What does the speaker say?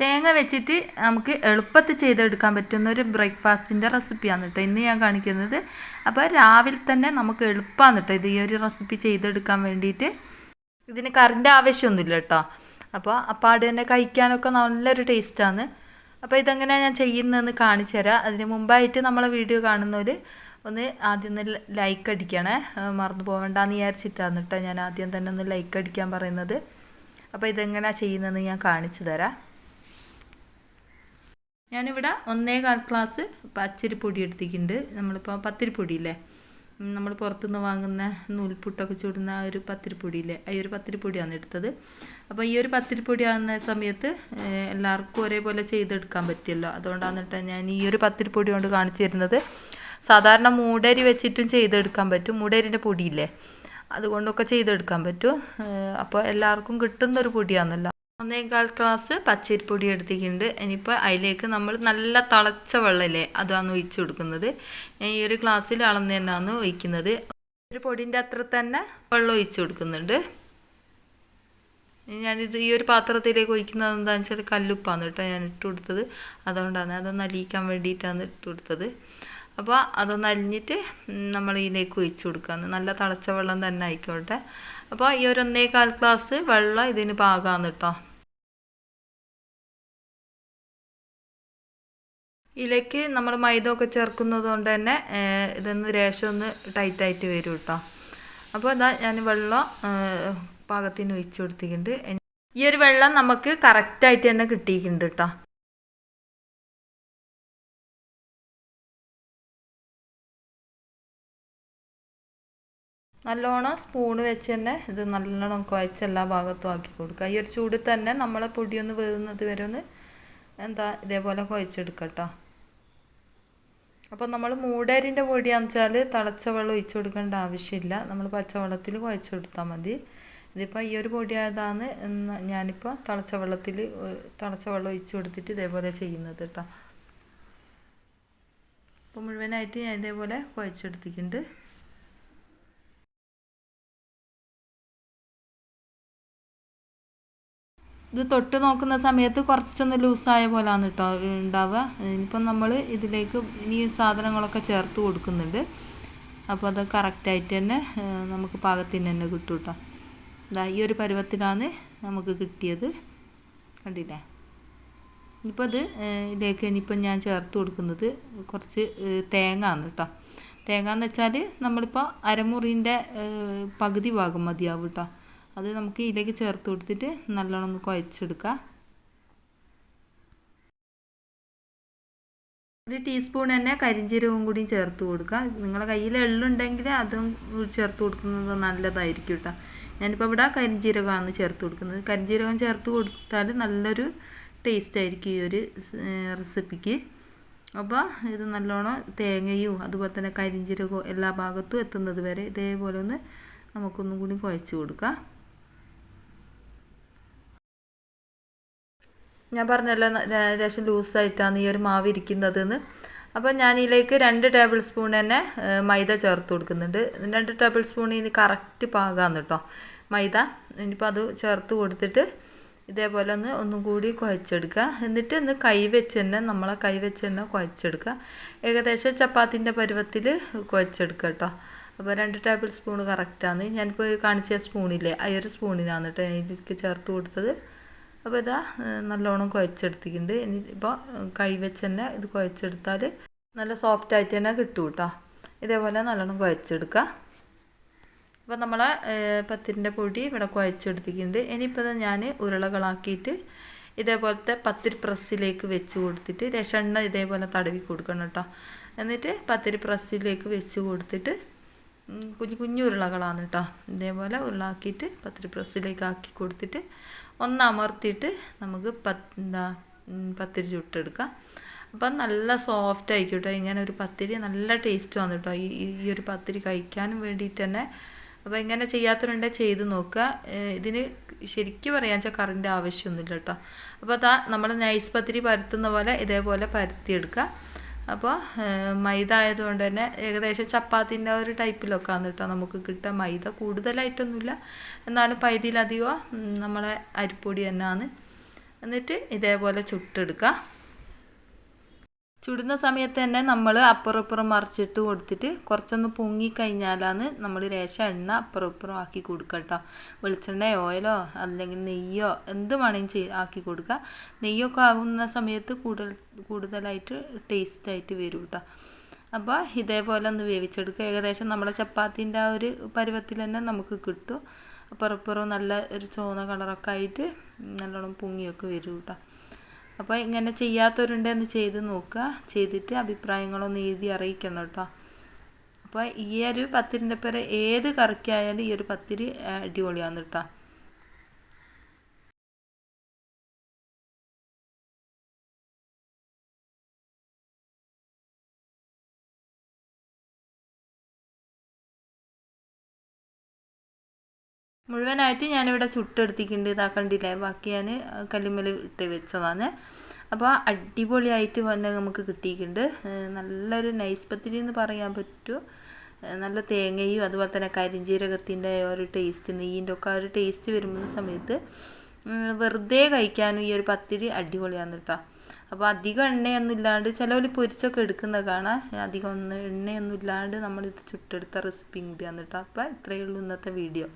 തേങ്ങ വെച്ചിട്ട് നമുക്ക് എളുപ്പത്തിൽ ചെയ്തെടുക്കാൻ പറ്റുന്ന ഒരു ബ്രേക്ക്ഫാസ്റ്റിന്റെ റെസിപ്പിയാണ് കേട്ടോ ഇന്ന് ഞാൻ കാണിക്കുന്നത്. അപ്പോൾ രാവിലെ തന്നെ നമുക്ക് എളുപ്പമാണ് കേട്ടോ ഇത് ഈ ഒരു റെസിപ്പി ചെയ്തെടുക്കാൻ വേണ്ടിയിട്ട്. ഇതിന് കറിന്റെ ആവശ്യമൊന്നുമില്ല കേട്ടോ. അപ്പോൾ അപ്പാട് തന്നെ കഴിക്കാനൊക്കെ നല്ലൊരു ടേസ്റ്റാണ്. അപ്പോൾ ഇതെങ്ങനെയാണ് ഞാൻ ചെയ്യുന്നതെന്ന് കാണിച്ചു തരാം. അതിന് മുമ്പായിട്ട് നമ്മളെ വീഡിയോ കാണുന്നവർ ഒന്ന് ആദ്യം ഒന്ന് ലൈക്ക് അടിക്കണേ. മറന്നു പോകണ്ടെന്ന് വിചാരിച്ചിട്ടാണ് കേട്ടോ ഞാൻ ആദ്യം തന്നെ ഒന്ന് ലൈക്ക് അടിക്കാൻ പറയുന്നത്. അപ്പോൾ ഇതെങ്ങനെയാണ് ചെയ്യുന്നതെന്ന് ഞാൻ കാണിച്ചു തരാം. ഞാനിവിടെ ഒന്നേകാൽ ഗ്ലാസ് പച്ചരിപ്പൊടി എടുത്തിട്ടുണ്ട്. നമ്മളിപ്പോൾ പത്തിരിപ്പൊടിയില്ലേ നമ്മൾ പുറത്തുനിന്ന് വാങ്ങുന്ന നൂൽപുട്ടൊക്കെ ചൂടുന്ന ഒരു പത്തിരിപ്പൊടിയില്ലേ ഈ ഒരു പത്തിരിപ്പൊടിയാണ് എടുത്തത്. അപ്പോൾ ഈ ഒരു പത്തിരിപ്പൊടി ആകുന്ന സമയത്ത് എല്ലാവർക്കും ഒരേപോലെ ചെയ്തെടുക്കാൻ പറ്റിയല്ലോ. അതുകൊണ്ടാണ് ഞാൻ ഈ ഒരു പത്തിരിപ്പൊടി കൊണ്ട് കാണിച്ചു തരുന്നത്. സാധാരണ മൂടരി വെച്ചിട്ടും ചെയ്തെടുക്കാൻ പറ്റും. മൂടരിന്റെ പൊടിയില്ലേ? അതുകൊണ്ടൊക്കെ ചെയ്തെടുക്കാൻ പറ്റും. അപ്പോൾ എല്ലാവർക്കും കിട്ടുന്നൊരു പൊടിയാണല്ലോ. ഒന്നേകാൽ ഗ്ലാസ് പച്ചരിപ്പൊടി എടുത്തിട്ടുണ്ട്. ഇനിയിപ്പോൾ അതിലേക്ക് നമ്മൾ നല്ല തിളച്ച വെള്ളമില്ലേ അതാണ് ഒഴിച്ചു കൊടുക്കുന്നത്. ഞാൻ ഈ ഒരു ഗ്ലാസ്സിൽ അളന്ന് തന്നെയാണ് ഒഴിക്കുന്നത്. ഒരു പൊടിന്റെ അത്ര തന്നെ വെള്ളം ഒഴിച്ചു കൊടുക്കുന്നുണ്ട്. ഞാനിത് ഈ ഒരു പാത്രത്തിലേക്ക് ഒഴിക്കുന്നത് എന്താണെന്ന് വെച്ചാൽ കല്ലുപ്പാണ് കേട്ടോ ഞാൻ ഇട്ട് കൊടുത്തത്. അതുകൊണ്ടാണ് അതൊന്ന് അലിയിക്കാൻ വേണ്ടിയിട്ടാണ് ഇട്ട് കൊടുത്തത്. അപ്പോൾ അതൊന്ന് അലിഞ്ഞിട്ട് നമ്മൾ ഇതിലേക്ക് ഒഴിച്ചു കൊടുക്കാന്ന്. നല്ല തിളച്ച വെള്ളം തന്നെ ആയിക്കോട്ടെ. അപ്പോൾ ഈ ഒരു ഒന്നേകാൽ ഗ്ലാസ് വെള്ളം ഇതിന് പാകാന്ന് കേട്ടോ. ഇതിലേക്ക് നമ്മൾ മൈദ ഒക്കെ ചേർക്കുന്നത് കൊണ്ട് തന്നെ ഇതൊന്ന് രേഷം ഒന്ന് ടൈറ്റായിട്ട് വരും കേട്ടോ അപ്പോൾ ഇതാ ഞാൻ വെള്ളം പാകത്തിന് ഒഴിച്ചു കൊടുത്തിട്ടുണ്ട്. ഈ ഒരു വെള്ളം നമുക്ക് കറക്റ്റായിട്ട് തന്നെ കിട്ടിയിട്ടുണ്ട് കേട്ടോ നല്ലോണം സ്പൂണ് വെച്ച് തന്നെ ഇത് നല്ലോണം കുഴച്ച് എല്ലാ ഭാഗത്തും ആക്കി കൊടുക്കുക. ഈ ഒരു ചൂടിൽ തന്നെ നമ്മളെ പൊടിയൊന്ന് വേവുന്നത് വരെ ഒന്ന് എന്താ ഇതേപോലെ കുഴച്ചെടുക്കട്ടോ കേട്ടോ അപ്പോൾ നമ്മൾ മൂടേരിന്റെ പൊടിയാണെന്ന് വെച്ചാൽ തിളച്ച വെള്ളം ഒഴിച്ചു കൊടുക്കേണ്ട ആവശ്യമില്ല. നമ്മൾ പച്ചവെള്ളത്തിൽ കുഴച്ച് കൊടുത്താൽ മതി. ഇതിപ്പോൾ ഈ ഒരു പൊടിയായതാണ് ഞാനിപ്പോൾ തിളച്ച വെള്ളത്തിൽ തിളച്ച വെള്ളം ഒഴിച്ചു കൊടുത്തിട്ട് ഇതേപോലെ ചെയ്യുന്നത് കേട്ടോ അപ്പോൾ മുഴുവനായിട്ട് ഞാൻ ഇതേപോലെ കുഴച്ചെടുത്തിട്ടുണ്ട് ഇത് തൊട്ട് നോക്കുന്ന സമയത്ത് കുറച്ചൊന്ന് ലൂസായ പോലാണ് കേട്ടോ ഉണ്ടാവുക. ഇനിയിപ്പം നമ്മൾ ഇതിലേക്ക് ഇനി സാധനങ്ങളൊക്കെ ചേർത്ത് കൊടുക്കുന്നുണ്ട്. അപ്പോൾ അത് കറക്റ്റായിട്ട് തന്നെ നമുക്ക് പാകത്തിന് തന്നെ കിട്ടും കേട്ടോ ഇതാ ഈ ഒരു പരുവത്തിലാണ് നമുക്ക് കിട്ടിയത്. കണ്ടില്ലേ? ഇനിയിപ്പോൾ അത് ഇതിലേക്ക് ഇനിയിപ്പം ഞാൻ ചേർത്ത് കൊടുക്കുന്നത് കുറച്ച് തേങ്ങ ആണ് കേട്ടോ തേങ്ങ എന്ന് വെച്ചാൽ നമ്മളിപ്പോൾ അരമുറിന്റെ പകുതി ഭാഗം മതിയാവും കേട്ടോ അത് നമുക്ക് ഇതിലേക്ക് ചേർത്ത് കൊടുത്തിട്ട് നല്ലോണം ഒന്ന് കുഴച്ചെടുക്കാം. ഒരു ടീസ്പൂൺ തന്നെ കരിഞ്ജീരകവും കൂടിയും ചേർത്ത് കൊടുക്കുക. നിങ്ങളുടെ കയ്യിൽ എള്ളുണ്ടെങ്കിൽ അതും ചേർത്ത് കൊടുക്കുന്നത് നല്ലതായിരിക്കും കേട്ടോ. ഞാനിപ്പോൾ ഇവിടെ കരിഞ്ജീരകമാണ് ചേർത്ത് കൊടുക്കുന്നത്. കരിഞ്ജീരകം ചേർത്ത് കൊടുത്താൽ നല്ലൊരു ടേസ്റ്റ് ആയിരിക്കും ഈ ഒരു റെസിപ്പിക്ക് അപ്പോൾ ഇത് നല്ലോണം തേങ്ങയും അതുപോലെ തന്നെ കരിഞ്ചീരകവും എല്ലാ ഭാഗത്തും എത്തുന്നത് വരെ ഇതേപോലെ ഒന്ന് നമുക്കൊന്നും കൂടി കുഴച്ച് കൊടുക്കാം. ഞാൻ പറഞ്ഞല്ലോ ലേശം ലൂസായിട്ടാണ് ഈ ഒരു മാവ് ഇരിക്കുന്നതെന്ന്. അപ്പോൾ ഞാൻ ഇതിലേക്ക് രണ്ട് ടേബിൾ സ്പൂൺ തന്നെ മൈദ ചേർത്ത് കൊടുക്കുന്നുണ്ട്. രണ്ട് ടേബിൾ സ്പൂൺ ഇനി കറക്റ്റ് പാകാന്ന് കേട്ടോ മൈദ. ഇനിയിപ്പോൾ അത് ചേർത്ത് കൊടുത്തിട്ട് ഇതേപോലെ ഒന്ന് ഒന്നും കൂടി കുഴച്ചെടുക്കുക. എന്നിട്ട് ഒന്ന് കൈ വെച്ച് തന്നെ നമ്മളെ കൈ വെച്ച് തന്നെ കുഴച്ചെടുക്കുക. ഏകദേശം ചപ്പാത്തിന്റെ പരുവത്തിൽ കുഴച്ചെടുക്കുക കേട്ടോ. അപ്പോൾ രണ്ട് ടേബിൾ സ്പൂൺ കറക്റ്റാണ്. ഞാനിപ്പോൾ കാണിച്ച സ്പൂണില്ലേ ആ ഒരു സ്പൂണിനാണ് കേട്ടോ ഇതിലേക്ക് ചേർത്ത് കൊടുത്തത്. അപ്പോൾ ഇതാ നല്ലോണം കുഴച്ചെടുത്തിട്ടുണ്ട്. ഇനി ഇപ്പോൾ കൈ വെച്ച് തന്നെ ഇത് കുഴച്ചെടുത്താൽ നല്ല സോഫ്റ്റ് ആയിട്ട് തന്നെ കിട്ടും കേട്ടോ ഇതേപോലെ നല്ലോണം കുഴച്ചെടുക്കുക അപ്പോൾ നമ്മളെ പത്തിരിന്റെ പൊടി ഇവിടെ കുഴച്ചെടുത്തിട്ടുണ്ട്. ഇനിയിപ്പോൾ ഞാൻ ഉരുളകളാക്കിയിട്ട് ഇതേപോലത്തെ പത്തിരി പ്രസ്സിലേക്ക് വെച്ച് കൊടുത്തിട്ട് രക്ഷണ്ണ ഇതേപോലെ തടവി കൊടുക്കണം കേട്ടോ എന്നിട്ട് പത്തിരി പ്രസ്സിലേക്ക് വെച്ച് കൊടുത്തിട്ട് കുഞ്ഞു കുഞ്ഞു ഉരുളകളാണ് കേട്ടോ ഇതേപോലെ ഉരുളാക്കിയിട്ട് പത്തിരി പ്രസ്സിലേക്ക് ആക്കി കൊടുത്തിട്ട് ഒന്ന് അമർത്തിയിട്ട് നമുക്ക് പത്ത് എന്താ പത്തിരി ചുട്ടെടുക്കാം. അപ്പം നല്ല സോഫ്റ്റ് ആയിരിക്കും കേട്ടോ ഇങ്ങനെ ഒരു പത്തിരി നല്ല ടേസ്റ്റ് വന്നു കേട്ടോ ഈ ഈ- ഒരു പത്തിരി കഴിക്കാനും വേണ്ടിയിട്ട് തന്നെ. അപ്പോൾ ഇങ്ങനെ ചെയ്യാത്തവരുണ്ടെങ്കിൽ ചെയ്ത് നോക്കുക. ഇതിന് ശരിക്കും പറയാൻ വെച്ചാൽ കറിന്റെ ആവശ്യമൊന്നുമില്ല കേട്ടോ അപ്പോൾ അതാ നമ്മൾ നൈസ് പത്തിരി പരത്തുന്ന പോലെ ഇതേപോലെ പരത്തിയെടുക്കുക. അപ്പോൾ മൈദ ആയതുകൊണ്ട് തന്നെ ഏകദേശം ചപ്പാത്തിന്റെ ഒരു ടൈപ്പിലൊക്കെ ആണ് കേട്ടോ നമുക്ക് കിട്ടുക. മൈദ കൂടുതലായിട്ടൊന്നുമില്ല. എന്നാലും പൈതിയിലധികം നമ്മളെ അരിപ്പൊടി തന്നെയാണ്. എന്നിട്ട് ഇതേപോലെ ചുട്ടെടുക്കുക. ചുടുന്ന സമയത്ത് തന്നെ നമ്മൾ അപ്പുറം ഇപ്പുറം മറിച്ചിട്ട് കൊടുത്തിട്ട് കുറച്ചൊന്ന് പൊങ്ങി കഴിഞ്ഞാലാണ് നമ്മൾ രേശ എണ്ണ അപ്പുറം ആക്കി കൊടുക്കുക കേട്ടോ. വെളിച്ചെണ്ണയോ ഓയിലോ അല്ലെങ്കിൽ നെയ്യോ എന്ത് വേണമെങ്കിലും ചെയ് ആക്കി കൊടുക്കുക. നെയ്യൊക്കെ ആകുന്ന സമയത്ത് കൂടുതൽ കൂടുതലായിട്ട് ടേസ്റ്റായിട്ട് വരും കേട്ടോ. അപ്പോൾ ഇതേപോലെ ഒന്ന് വേവിച്ചെടുക്കുക. ഏകദേശം നമ്മളെ ചപ്പാത്തിന്റെ ആ ഒരു പരുവത്തിൽ തന്നെ നമുക്ക് കിട്ടും. അപ്പുറപ്പുറം നല്ല ഒരു ചുവന്ന കളറൊക്കെ ആയിട്ട് നല്ലോണം പൊങ്ങിയൊക്കെ വരും കേട്ടോ. അപ്പോൾ ഇങ്ങനെ ചെയ്യാത്തവരുണ്ടെന്ന് ചെയ്ത് നോക്കുക. ചെയ്തിട്ട് അഭിപ്രായങ്ങളൊന്ന് എഴുതി അറിയിക്കണം കേട്ടോ. അപ്പോൾ ഈ ഒരു പത്തിരിന്റെ പേര് ഏത് കറിക്കായാലും ഈ ഒരു പത്തിരി അടിപൊളിയാണ് കേട്ടോ. മുഴുവനായിട്ട് ഞാനിവിടെ ചുട്ടെടുത്തിട്ടുണ്ട്. ഇതാ കണ്ടില്ലേ? ബാക്കി ഞാൻ കല്ലുമ്മൽ ഇട്ട് വെച്ചതാണ്. അപ്പോൾ അടിപൊളിയായിട്ട് വന്ന് നമുക്ക് കിട്ടിയിട്ടുണ്ട്. നല്ലൊരു നൈസ് പത്തിരി എന്ന് പറയാൻ പറ്റും. നല്ല തേങ്ങയും അതുപോലെ തന്നെ കരിഞ്ചീരകത്തിന്റെ ഒരു ടേസ്റ്റ് നെയ്യിന്റെ ഒക്കെ ഒരു ടേസ്റ്റ് വരുമ്പോൾ സമയത്ത് വെറുതെ കഴിക്കാനും ഈ ഒരു പത്തിരി അടിപൊളിയാണ് കേട്ടോ. അപ്പോൾ അധികം എണ്ണയൊന്നും ഇല്ലാണ്ട് ചിലവർ പൊരിച്ചൊക്കെ എടുക്കുന്ന കാണാം. അധികം ഒന്നും എണ്ണയൊന്നും ഇല്ലാണ്ട് നമ്മളിത് ചുട്ടെടുത്ത റെസിപ്പി കൂടിയാണ് കേട്ടോ. അപ്പോൾ ഇത്രയേ ഉള്ളൂ ഇന്നത്തെ വീഡിയോ